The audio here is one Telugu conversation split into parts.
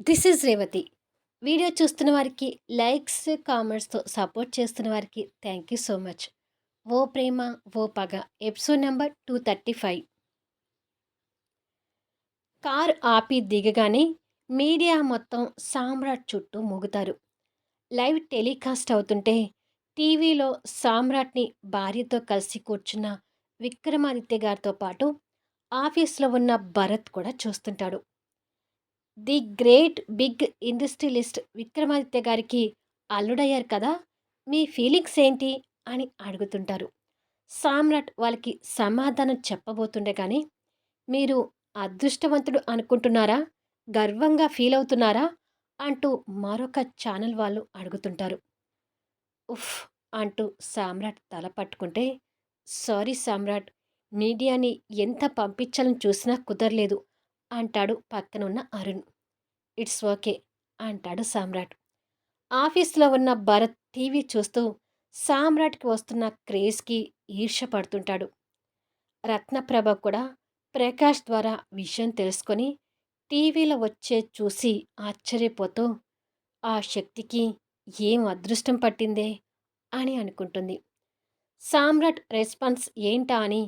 This is Revathi. వీడియో చూస్తున్న వారికి లైక్స్, కామెంట్స్‌తో సపోర్ట్ చేస్తున్న వారికి thank you so much. 'O Prema O Paga' episode number 235. Car ఆపి దిగగానే మీడియా మొత్తం సామ్రాట్ చుట్టూ మూగుతారు. లైవ్ టెలికాస్ట్ అవుతుంటే టీవీలో సామ్రాట్‌ని భార్యతో కలిసి కూర్చున్న విక్రమాదిత్య గారితో పాటు ఆఫీస్‌లో ఉన్న భరత్ కూడా చూస్తుంటాడు. The great big industrialist Vikramaditya గారికి అల్లుడయ్యారు కదా! మీ ఫీలింగ్స్ ఏంటి? అని అడుగుతుంటారు. సామ్రాట్ వాళ్ళకి సమాధానం చెప్పబోతుండగానే మీరు అదృష్టవంతుడు అనుకుంటున్నారా? గర్వంగా ఫీల్ అవుతున్నారా? అంటూ మరొక ఛానల్ వాళ్ళు అడుగుతుంటారు. ఉఫ్! అంటూ సామ్రాట్ తల పట్టుకుంటే సారీ సామ్రాట్ మీడియాని ఎంత పంపించాలని చూసినా కుదరలేదు అంటాడు పక్కనున్న అరుణ్. ఇట్స్ ఓకే అంటాడు సామ్రాట్. ఆఫీస్‌లో ఉన్న భరత్ టీవీ చూస్తూ సామ్రాట్‌కి వస్తున్న క్రేజ్‌కి ఈర్ష పడుతుంటాడు. రత్నప్రభ కూడా ప్రకాష్ ద్వారా విషయం తెలుసుకొని టీవీలో వచ్చే చూసి ఆశ్చర్యపోతూ ఆ శక్తికి ఏం అదృష్టం పట్టిందే అని అనుకుంటుంది. సామ్రాట్ రెస్పాన్స్ ఏంటా అని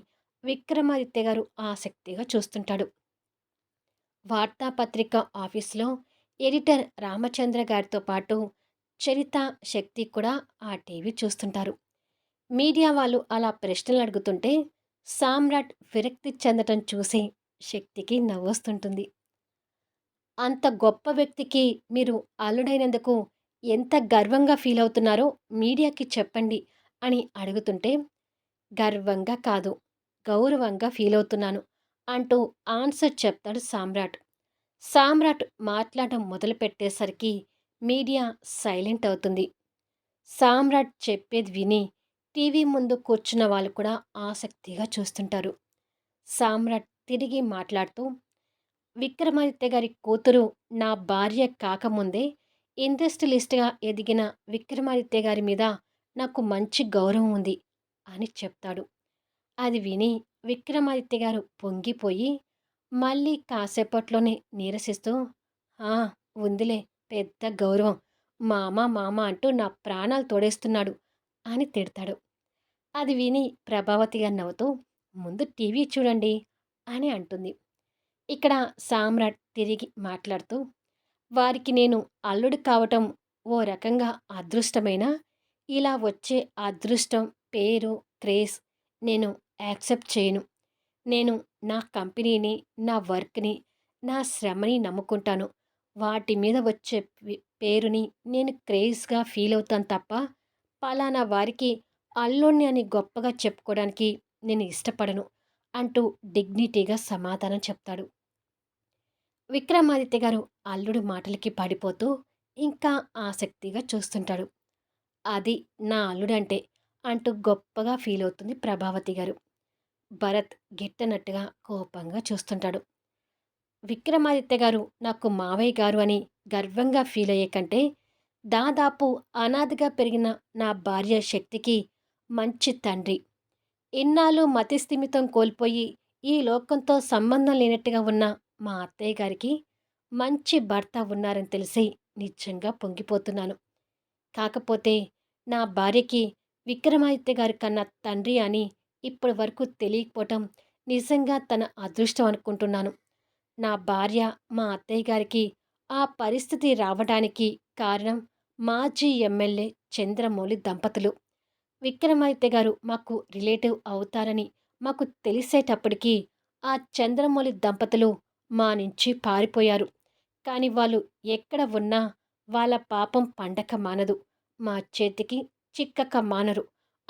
విక్రమాదిత్య గారు ఆసక్తిగా చూస్తుంటాడు. వార్తాపత్రిక ఆఫీస్లో ఎడిటర్ రామచంద్ర గారితో పాటు చరిత శక్తి కూడా ఆ టీవీ చూస్తుంటారు. మీడియా వాళ్ళు అలా ప్రశ్నలు అడుగుతుంటే సామ్రాట్ విరక్తి చెందటం చూసి శక్తికి నవ్వొస్తుంటుంది. అంత గొప్ప వ్యక్తికి మీరు అల్లుడైనందుకు ఎంత గర్వంగా ఫీల్ అవుతున్నారో మీడియాకి చెప్పండి అని అడుగుతుంటే గర్వంగా కాదు గౌరవంగా ఫీల్ అవుతున్నాను అంటూ ఆన్సర్ చెప్తాడు సామ్రాట్. సామ్రాట్ మాట్లాడడం మొదలుపెట్టేసరికి మీడియా సైలెంట్ అవుతుంది. సామ్రాట్ చెప్పేది విని టీవీ ముందు కూర్చున్న వాళ్ళు కూడా ఆసక్తిగా చూస్తుంటారు. సామ్రాట్ తిరిగి మాట్లాడుతూ విక్రమాదిత్య గారి కూతురు నా భార్య కాకముందే ఇండస్ట్రియలిస్ట్‌గా ఎదిగిన విక్రమాదిత్య గారి మీద నాకు మంచి గౌరవం ఉంది అని చెప్తాడు. అది విని విక్రమాదిత్య గారు పొంగిపోయి మళ్ళీ కాసేపట్లోనే నీరసిస్తూ ఆ! ఉందిలే పెద్ద గౌరవం. మామ మామ అంటూ నా ప్రాణాలు తోడేస్తున్నాడు అని తిడతాడు. అది విని ప్రభావతి గారు నవ్వుతూ ముందు టీవీ చూడండి అని అంటుంది. ఇక్కడ సామ్రాట్ తిరిగి మాట్లాడుతూ వారికి నేను అల్లుడు కావటం ఓ రకంగా అదృష్టమైన ఇలా వచ్చే అదృష్టం, పేరు, క్రేజ్ నేను యాక్సెప్ట్ చేయను. నేను నా కంపెనీని, నా వర్క్‌ని, నా శ్రమని నమ్ముకుంటాను. వాటి మీద వచ్చే పేరుని నేను క్రేజ్‌గా ఫీల్ అవుతాను తప్ప పలానా వారికి అల్లుడిని అని గొప్పగా చెప్పుకోవడానికి నేను ఇష్టపడను అంటూ డిగ్నిటీగా సమాధానం చెప్తాడు. విక్రమాదిత్య గారు అల్లుడు మాటలకి పడిపోతూ ఇంకా ఆసక్తిగా చూస్తుంటాడు. అది నా అల్లుడంటే అంటూ గొప్పగా ఫీల్ అవుతుంది ప్రభావతి గారు. భరత్ గిట్టనట్టుగా కోపంగా చూస్తుంటాడు. విక్రమాదిత్య గారు నాకు మావయ్య గారు అని గర్వంగా ఫీల్ అయ్యే కంటే దాదాపు అనాథగా పెరిగిన నా భార్య శక్తికి మంచి తండ్రి. ఇన్నాళ్ళు మతిస్థిమితం కోల్పోయి ఈ లోకంతో సంబంధం లేనట్టుగా ఉన్న మా అత్తయ్య గారికి మంచి భర్త ఉన్నారని తెలిసి నిజంగా పొంగిపోతున్నాను. కాకపోతే నా భార్యకి విక్రమాదిత్య గారి కన్నా తండ్రి అని ఇప్పటి వరకు తెలియకపోవటం నిజంగా తన అదృష్టం అనుకుంటున్నాను. నా భార్య మా అత్తయ్య గారికి ఆ పరిస్థితి రావడానికి కారణం మాజీ ఎమ్మెల్యే చంద్రమౌళి దంపతులు. విక్రమాదిత్య గారు మాకు రిలేటివ్ అవుతారని మాకు తెలిసేటప్పటికీ ఆ చంద్రమౌళి దంపతులు మా నుంచి పారిపోయారు. కానీ వాళ్ళు ఎక్కడ ఉన్నా వాళ్ళ పాపం పండక మానదు. మా చేతికి చిక్కక మానరు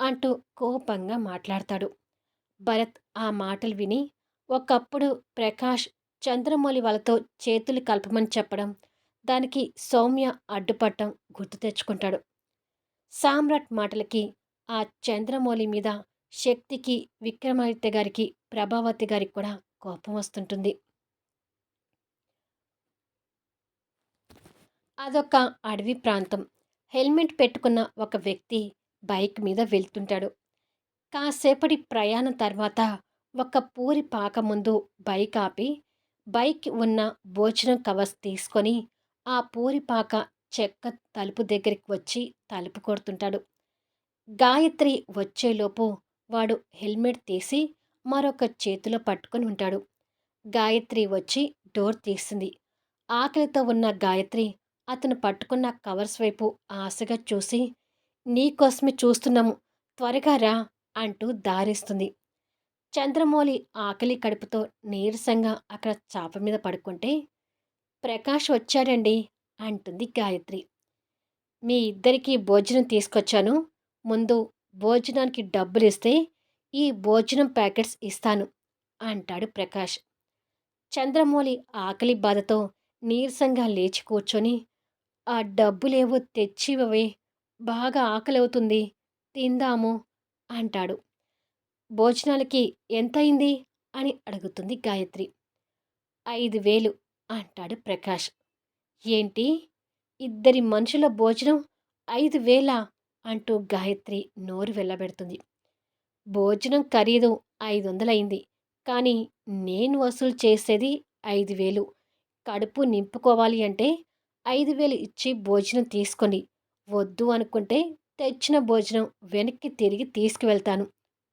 అంటూ కోపంగా మాట్లాడతాడు. భరత్ ఆ మాటలు విని ఒకప్పుడు ప్రకాష్ చంద్రమౌళి వాళ్ళతో చేతులు కలపమని చెప్పడం, దానికి సౌమ్య అడ్డుపట్టం గుర్తు తెచ్చుకుంటాడు. సామ్రాట్ మాటలకి ఆ చంద్రమౌళి మీద శక్తికి, విక్రమాదిత్య గారికి, ప్రభావతి గారికి కూడా కోపం వస్తుంటుంది. అదొక అడవి ప్రాంతం. హెల్మెట్ పెట్టుకున్న ఒక వ్యక్తి బైక్ మీద వెళ్తుంటాడు. కాసేపటి ప్రయాణం తర్వాత ఒక పూరి పాక ముందు బైక్ ఆపి, బైక్ ఉన్న భోజనం కవర్స్ తీసుకొని ఆ పూరి పాక చెక్క తలుపు దగ్గరికి వచ్చి తలుపు కొడుతుంటాడు. గాయత్రి వచ్చేలోపు వాడు హెల్మెట్ తీసి మరొక చేతిలో పట్టుకొని ఉంటాడు. గాయత్రి వచ్చి డోర్ తీస్తుంది. ఆకలితో ఉన్న గాయత్రి అతను పట్టుకున్న కవర్స్ వైపు ఆశగా చూసి నీకోసమే చూస్తున్నాము. త్వరగా రా అంటూ దారిస్తుంది. చంద్రమౌళి ఆకలి కడుపుతో నీరసంగా అక్కడ చాప మీద పడుకుంటే ప్రకాష్ వచ్చాడండి అంటుంది గాయత్రి. మీ ఇద్దరికీ భోజనం తీసుకొచ్చాను. ముందు భోజనానికి డబ్బులు ఇస్తే ఈ భోజనం ప్యాకెట్స్ ఇస్తాను అంటాడు ప్రకాష్. చంద్రమౌళి ఆకలి బాధతో నీరసంగా లేచి కూర్చొని ఆ డబ్బులేవో తెచ్చివవే బాగా ఆకలి అవుతుంది తిందాము అంటాడు. భోజనాలకి ఎంతయింది? అని అడుగుతుంది గాయత్రి. ఐదు వేలు అంటాడు ప్రకాష్. ఏంటి? ఇద్దరి మనుషుల భోజనం ఐదు వేల? అంటూ గాయత్రి నోరు వెళ్ళబెడుతుంది భోజనం ఖరీదు ఐదు వందలైంది కానీ నేను వసూలు చేసేది ఐదు వేలు. కడుపు నింపుకోవాలి అంటే ఐదు వేలు ఇచ్చి భోజనం తీసుకొని వద్దు అనుకుంటే తెచ్చిన భోజనం వెనక్కి తిరిగి తీసుకువెళ్తాను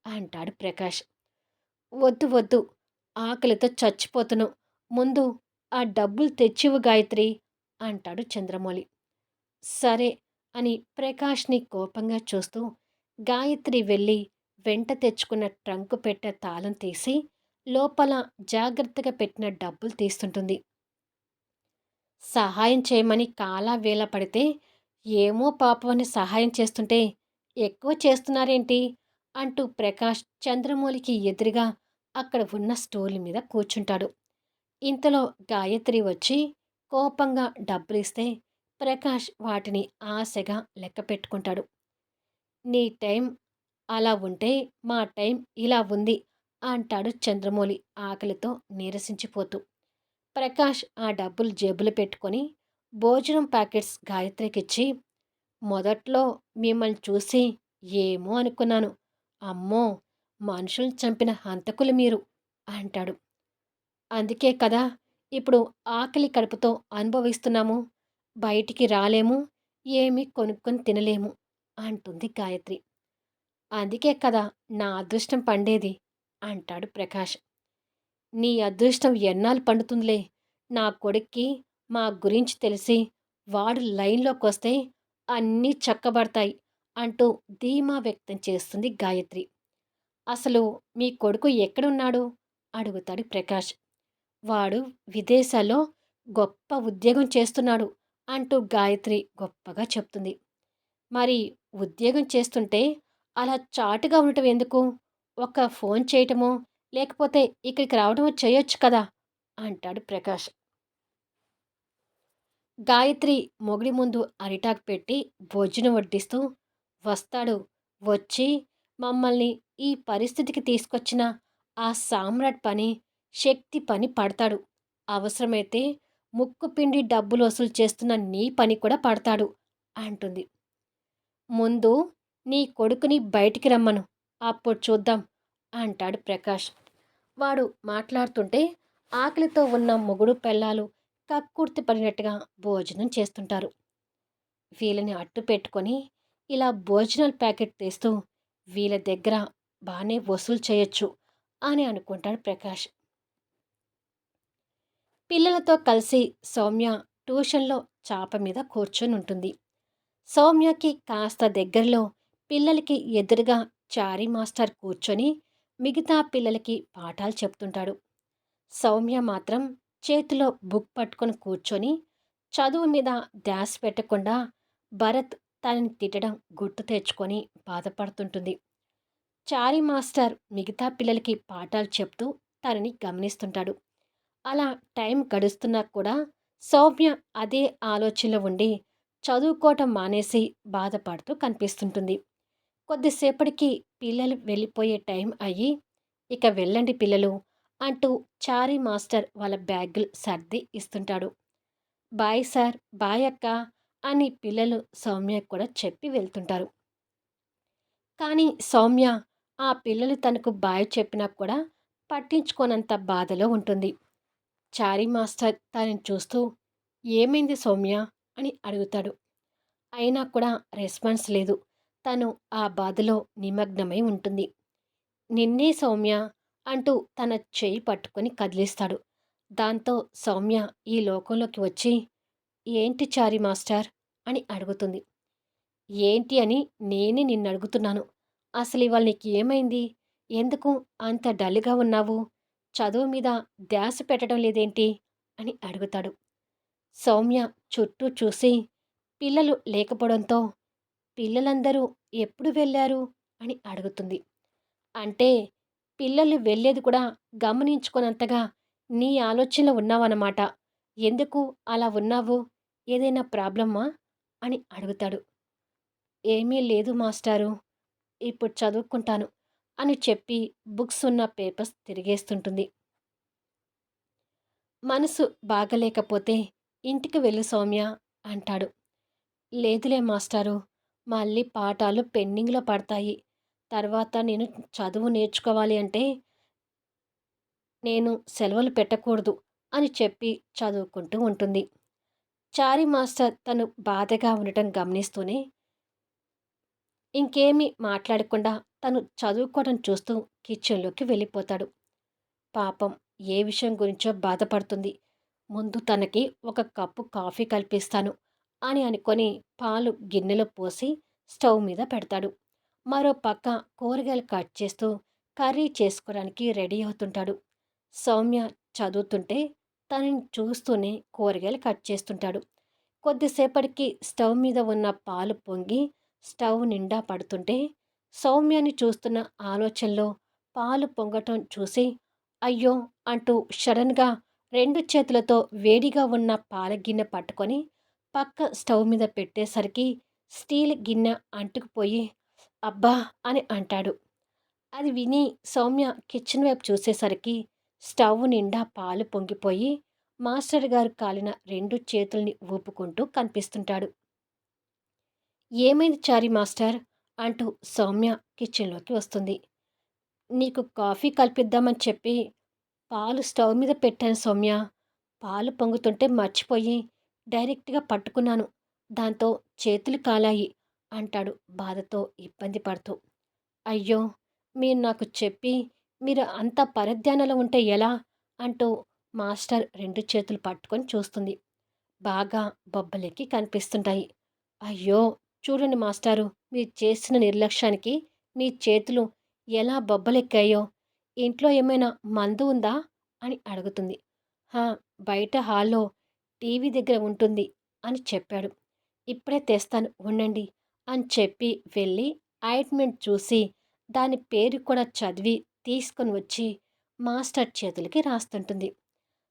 అంటాడు ప్రకాష్. వద్దు వద్దు ఆకలితో చచ్చిపోతున్నాం ముందు ఆ డబ్బులు తెచ్చివు గాయత్రి అంటాడు చంద్రమౌళి. సరే అని ప్రకాష్ని కోపంగా చూస్తూ గాయత్రి వెళ్ళి వెంట తెచ్చుకున్న ట్రంకు పెట్టే తాళం తీసి లోపల జాగ్రత్తగా పెట్టిన డబ్బులు తీస్తుంటుంది. సహాయం చేయమని కాలా వేల పడితే ఏమో పాపమని సహాయం చేస్తుంటే ఎక్కువ చేస్తున్నారేంటి? అంటూ ప్రకాష్ చంద్రమౌళికి ఎదురుగా అక్కడ ఉన్న స్టోర్ల మీద కూర్చుంటాడు. ఇంతలో గాయత్రి వచ్చి కోపంగా డబ్బులు ఇస్తే ప్రకాష్ వాటిని ఆశగా లెక్క పెట్టుకుంటాడు. నీ టైం అలా ఉంటే మా టైం ఇలా ఉంది అంటాడు చంద్రమౌళి ఆకలితో నీరసించిపోతూ. ప్రకాష్ ఆ డబ్బులు జేబులు పెట్టుకొని భోజనం ప్యాకెట్స్ గాయత్రికిచ్చి మొదట్లో మిమ్మల్ని చూసి ఏమో అనుకున్నాను. అమ్మో! మనుషుల్ని చంపిన హంతకులు మీరు అంటాడు. అందుకే కదా ఇప్పుడు ఆకలి కడుపుతో అనుభవిస్తున్నాము. బయటికి రాలేము. ఏమీ కొనుక్కొని తినలేము అంటుంది గాయత్రి. అందుకే కదా నా అదృష్టం పండేది అంటాడు ప్రకాష్. నీ అదృష్టం ఎన్నాళ్ళు పండుతుందిలే? నా కొడుక్కి మా గురించి తెలిసి వాడు లైన్లోకి వస్తే అన్నీ చక్కబడతాయి అంటూ ధీమా వ్యక్తం చేస్తుంది గాయత్రి. అసలు మీ కొడుకు ఎక్కడున్నాడు? అడుగుతాడు ప్రకాష్. వాడు విదేశాల్లో గొప్ప ఉద్యోగం చేస్తున్నాడు అంటూ గాయత్రి గొప్పగా చెప్తుంది. మరి ఉద్యోగం చేస్తుంటే అలా చాటుగా ఉండటం ఎందుకు? ఒక ఫోన్ చేయటమో లేకపోతే ఇక్కడికి రావడమో చేయొచ్చు కదా అంటాడు ప్రకాష్. గాయత్రి మొగుడి ముందు అరిటాకు పెట్టి భోజనం వడ్డిస్తూ వస్తాడు వచ్చి మమ్మల్ని ఈ పరిస్థితికి తీసుకొచ్చిన ఆ సామ్రాట్ పని శక్తి పని పడతాడు. అవసరమైతే ముక్కు పిండి డబ్బులు వసూలు చేస్తున్న నీ పని కూడా పడతాడు అంటుంది. ముందు నీ కొడుకుని బయటికి రమ్మను అప్పుడు చూద్దాం అంటాడు ప్రకాష్. వాడు మాట్లాడుతుంటే ఆకలితో ఉన్న మొగుడు పెళ్ళాలు కక్కుర్తి పడినట్టుగా భోజనం చేస్తుంటారు. వీళ్ళని అట్టు పెట్టుకొని ఇలా భోజనాల ప్యాకెట్ తీస్తూ వీళ్ళ దగ్గర బాగానే వసూలు చేయొచ్చు అని అనుకుంటాడు ప్రకాష్. పిల్లలతో కలిసి సౌమ్య ట్యూషన్లో చాప మీద కూర్చొని ఉంటుంది. సౌమ్యకి కాస్త దగ్గరలో పిల్లలకి ఎదురుగా చారీ మాస్టర్ కూర్చొని మిగతా పిల్లలకి పాఠాలు చెప్తుంటాడు. సౌమ్య మాత్రం చేతిలో బుక్ పట్టుకొని కూర్చొని చదువు మీద ధ్యాస పెట్టకుండా భరత్ తనని తిట్టడం గుర్తు తెచ్చుకొని బాధపడుతుంటుంది. చారీ మాస్టర్ మిగతా పిల్లలకి పాఠాలు చెప్తూ తనని గమనిస్తుంటాడు. అలా టైం గడుస్తున్నా కూడా సౌమ్య అదే ఆలోచనలో ఉండి చదువుకోవటం మానేసి బాధపడుతూ కనిపిస్తుంటుంది. కొద్దిసేపటికి పిల్లలు వెళ్ళిపోయే టైం అయ్యి ఇక వెళ్ళండి పిల్లలు అంటూ చారీ మాస్టర్ వాళ్ళ బ్యాగులు సర్ది ఇస్తుంటాడు. బాయ్ సార్ బాయ్ అక్క అని పిల్లలు సౌమ్య కూడా చెప్పి వెళ్తుంటారు. కానీ సౌమ్య ఆ పిల్లలు తనకు బాయ్ చెప్పినా కూడా పట్టించుకోనంత బాధలో ఉంటుంది. చారీ మాస్టర్ తనని చూస్తూ ఏమైంది సౌమ్య? అని అడుగుతాడు. అయినా కూడా రెస్పాన్స్ లేదు. తను ఆ బాధలో నిమగ్నమై ఉంటుంది. నిన్నే సౌమ్య అంటూ తన చెయ్యి పట్టుకొని కదిలిస్తాడు. దాంతో సౌమ్య ఈ లోకంలోకి వచ్చి ఏంటి చారి మాస్టర్? అని అడుగుతుంది. ఏంటి అని నేనే నిన్ను అడుగుతున్నాను అసలు ఇవాళ నీకు ఏమైంది? ఎందుకు అంత డల్గా ఉన్నావు? చదువు మీద ధ్యాస పెట్టడం లేదేంటి? అని అడుగుతాడు. సౌమ్య చుట్టూ చూసి పిల్లలు లేకపోవడంతో పిల్లలందరూ ఎప్పుడు వెళ్ళారు? అని అడుగుతుంది. అంటే పిల్లలు వెళ్ళేది కూడా గమనించుకున్నంతగా నీ ఆలోచనలో ఉన్నావన్నమాట. ఎందుకు అలా ఉన్నావు? ఏదైనా ప్రాబ్లమ్మా అని అడుగుతాడు. ఏమీ లేదు మాస్టారు ఇప్పుడు చదువుకుంటాను అని చెప్పి బుక్స్ ఉన్న పేపర్స్ తిరిగేస్తుంటుంది. మనసు బాగలేకపోతే ఇంటికి వెళ్ళు సౌమ్య అంటాడు. లేదులే మాస్టారు మళ్ళీ పాఠాలు పెండింగ్లో పడతాయి. తర్వాత నేను చదువు నేర్చుకోవాలి అంటే నేను సెలవులు పెట్టకూడదు అని చెప్పి చదువుకుంటూ ఉంటుంది. చారి మాస్టర్ తను బాధగా ఉండటం గమనిస్తూనే ఇంకేమీ మాట్లాడకుండా తను చదువుకోవడం చూస్తూ కిచెన్లోకి వెళ్ళిపోతాడు. పాపం ఏ విషయం గురించో బాధపడుతుంది. ముందు తనకి ఒక కప్పు కాఫీ కల్పిస్తాను అని అనుకొని పాలు గిన్నెలో పోసి స్టవ్ మీద పెడతాడు. మరో పక్క కూరగాయలు కట్ చేస్తూ కర్రీ చేసుకోవడానికి రెడీ అవుతుంటాడు. సౌమ్య చదువుతుంటే తనని చూస్తూనే కూరగాయలు కట్ చేస్తుంటాడు. కొద్దిసేపటికి స్టవ్ మీద ఉన్న పాలు పొంగి స్టవ్ నిండా పడుతుంటే సౌమ్యని చూస్తున్న ఆలోచనలో పాలు పొంగటం చూసి అయ్యో అంటూ సడన్గా రెండు చేతులతో వేడిగా ఉన్న పాల గిన్నె పట్టుకొని పక్క స్టవ్ మీద పెట్టేసరికి స్టీల్ గిన్నె అంటుకుపోయి అబ్బా! అని అంటాడు. అది విని సౌమ్య కిచెన్ వైపు చూసేసరికి స్టవ్ నిండా పాలు పొంగిపోయి మాస్టర్ గారు కాలిన రెండు చేతుల్ని ఊపుకుంటూ కనిపిస్తుంటాడు. ఏమైంది చారి మాస్టర్? అంటూ సౌమ్య కిచెన్లోకి వస్తుంది. నీకు కాఫీ కల్పిద్దామని చెప్పి పాలు స్టవ్ మీద పెట్టాను సౌమ్య. పాలు పొంగుతుంటే మర్చిపోయి డైరెక్ట్గా పట్టుకున్నాను. దాంతో చేతులు కాలాయి. అంటాడు బాధతో ఇబ్బంది పడుతూ. అయ్యో! మీరు నాకు చెప్పి మీరు అంత పరధ్యానంలో ఉంటే ఎలా? అంటూ మాస్టర్ రెండు చేతులు పట్టుకొని చూస్తుంది. బాగా బొబ్బలెక్కి కనిపిస్తుంటాయి. అయ్యో! చూడండి మాస్టారు మీరు చేసిన నిర్లక్ష్యానికి మీ చేతులు ఎలా బొబ్బలెక్కాయో? ఇంట్లో ఏమైనా మందు ఉందా? అని అడుగుతుంది. హా! బయట హాల్లో టీవీ దగ్గర ఉంటుంది అని చెప్పాడు. ఇప్పుడే తెస్తాను ఉండండి. అని చెప్పి వెళ్ళి ఆయింట్మెంట్ చూసి దాని పేరు కూడా చదివి తీసుకొని వచ్చి మాస్టర్ చేతులకి రాస్తుంటుంది.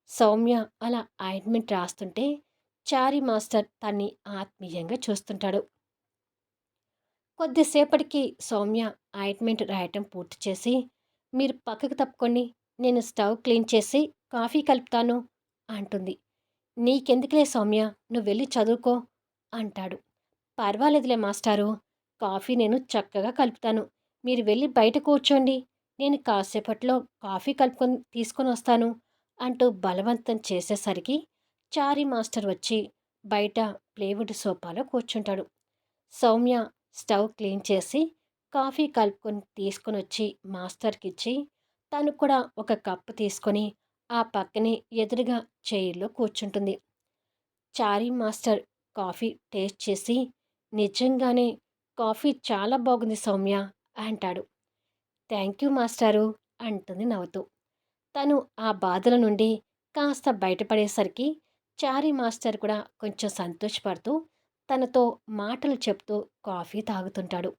సౌమ్య అలా ఆయింట్మెంట్ రాస్తుంటే చారి మాస్టర్ తన్ని ఆత్మీయంగా చూస్తుంటాడు. కొద్దిసేపటికి సౌమ్య ఆయింట్మెంట్ రాయటం పూర్తి చేసి మీరు పక్కకు తప్పుకొని నేను స్టవ్ క్లీన్ చేసి కాఫీ కలుపుతాను అంటుంది. నీకెందుకులే సౌమ్య నువ్వు వెళ్ళి చదువుకో అంటాడు. పర్వాలేదులే మాస్టారు. కాఫీ నేను చక్కగా కలుపుతాను. మీరు వెళ్ళి బయట కూర్చోండి. నేను కాసేపట్లో కాఫీ కలుపుకొని తీసుకొని వస్తాను అంటూ బలవంతం చేసేసరికి చారీ మాస్టర్ వచ్చి బయట ప్లేవుడ్ సోఫాలో కూర్చుంటాడు. సౌమ్య స్టవ్ క్లీన్ చేసి కాఫీ కలుపుకొని తీసుకొని వచ్చి మాస్టర్కి ఇచ్చి తను కూడా ఒక కప్పు తీసుకొని ఆ పక్కనే ఎదురుగా చైర్లో కూర్చుంటుంది. చారీ మాస్టర్ కాఫీ టేస్ట్ చేసి నిజంగానే కాఫీ చాలా బాగుంది సౌమ్య అంటాడు. థ్యాంక్ యూ మాస్టారు అంటుంది నవ్వుతూ. తను ఆ బాధల నుండి కాస్త బయటపడేసరికి చారీ మాస్టర్ కూడా కొంచెం సంతోషపడుతూ తనతో మాటలు చెప్తూ కాఫీ తాగుతుంటాడు.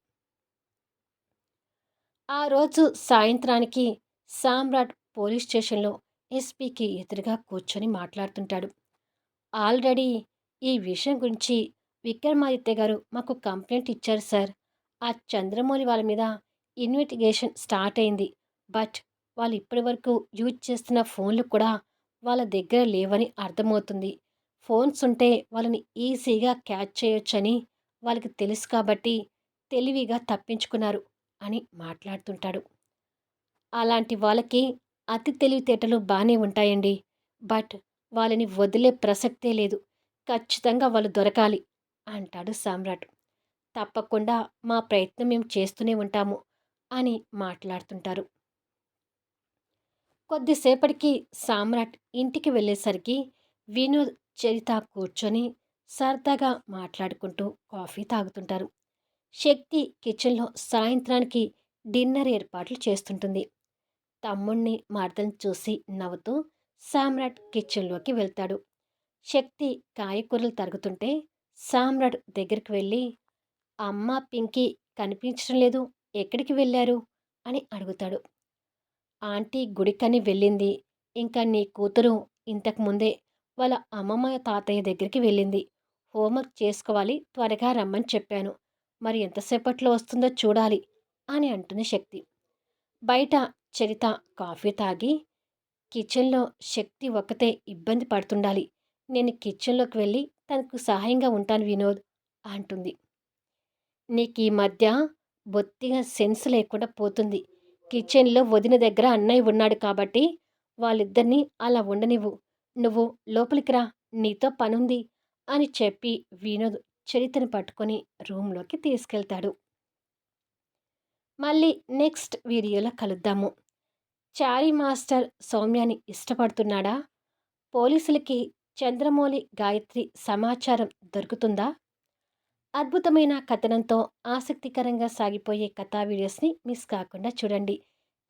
ఆ రోజు సాయంత్రానికి సామ్రాట్ పోలీస్ స్టేషన్లో ఎస్పీకి ఎదురుగా కూర్చొని మాట్లాడుతుంటాడు. ఆల్రెడీ ఈ విషయం గురించి విక్రమాదిత్య గారు మాకు కంప్లైంట్ ఇచ్చారు సార్. ఆ చంద్రమౌళి వాళ్ళ మీద ఇన్వెస్టిగేషన్ స్టార్ట్ అయింది. బట్ వాళ్ళు ఇప్పటి వరకు యూజ్ చేస్తున్న ఫోన్లు కూడా వాళ్ళ దగ్గర లేవని అర్థమవుతుంది. ఫోన్స్ ఉంటే వాళ్ళని ఈజీగా క్యాచ్ చేయొచ్చని వాళ్ళకి తెలుసు కాబట్టి తెలివిగా తప్పించుకున్నారు అని మాట్లాడుతుంటాడు. అలాంటి వాళ్ళకి అతి తెలివితేటలు బాగానే ఉంటాయండి. బట్ వాళ్ళని వదిలే ప్రసక్తే లేదు. ఖచ్చితంగా వాళ్ళు దొరకాలి. అంటాడు సామ్రాట్. తప్పకుండా మా ప్రయత్నం మేము చేస్తూనే ఉంటాము అని మాట్లాడుతుంటారు. కొద్దిసేపటికి సామ్రాట్ ఇంటికి వెళ్ళేసరికి వినోద్ చరిత కూర్చొని సరదాగా మాట్లాడుకుంటూ కాఫీ తాగుతుంటారు. శక్తి కిచెన్లో సాయంత్రానికి డిన్నర్ ఏర్పాట్లు చేస్తుంటుంది. తమ్ముణ్ణి మర్దలను చూసి నవ్వుతూ సామ్రాట్ కిచెన్లోకి వెళ్తాడు. శక్తి కాయకూరలు తరుగుతుంటే సామ్రాట్ దగ్గరికి వెళ్ళి అమ్మ పింకీ కనిపించడం లేదు ఎక్కడికి వెళ్ళారు? అని అడుగుతాడు. ఆంటీ గుడికని వెళ్ళింది. ఇంకా నీ కూతురు ఇంతకు ముందే వాళ్ళ అమ్మమ్మ తాతయ్య దగ్గరికి వెళ్ళింది. హోంవర్క్ చేసుకోవాలి త్వరగా రమ్మని చెప్పాను. మరి ఎంతసేపట్లో వస్తుందో చూడాలి అని అంటుంది శక్తి. బయట చరిత కాఫీ తాగి కిచెన్లో శక్తి ఒక్కతే ఇబ్బంది పడుతుండాలి. నేను కిచెన్లోకి వెళ్ళి తనకు సహాయంగా ఉంటాను వినోద్ అంటుంది. నీకు ఈ మధ్య బొత్తిగా సెన్స్ లేకుండా పోతుంది. కిచెన్లో వదిన దగ్గర అన్నయ్య ఉన్నాడు కాబట్టి వాళ్ళిద్దరినీ అలా ఉండనివ్వు. నువ్వు లోపలికి రా నీతో పనుంది అని చెప్పి వినోద్ చరిత్రను పట్టుకొని రూమ్లోకి తీసుకెళ్తాడు. మళ్ళీ నెక్స్ట్ వీడియోలో కలుద్దాము. చారీ మాస్టర్ సౌమ్యాని ఇష్టపడుతున్నాడా? పోలీసులకి చంద్రమౌళి గాయత్రి సమాచారం దొరుకుతుందా? అద్భుతమైన కథనంతో ఆసక్తికరంగా సాగిపోయే కథా వీడియోస్ని మిస్ కాకుండా చూడండి.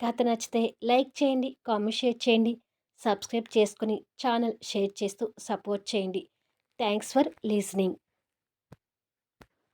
కథ నచ్చితే లైక్ చేయండి కామెంట్ షేర్ చేయండి సబ్స్క్రైబ్ చేసుకుని ఛానల్ షేర్ చేస్తూ సపోర్ట్ చేయండి. Thanks for listening.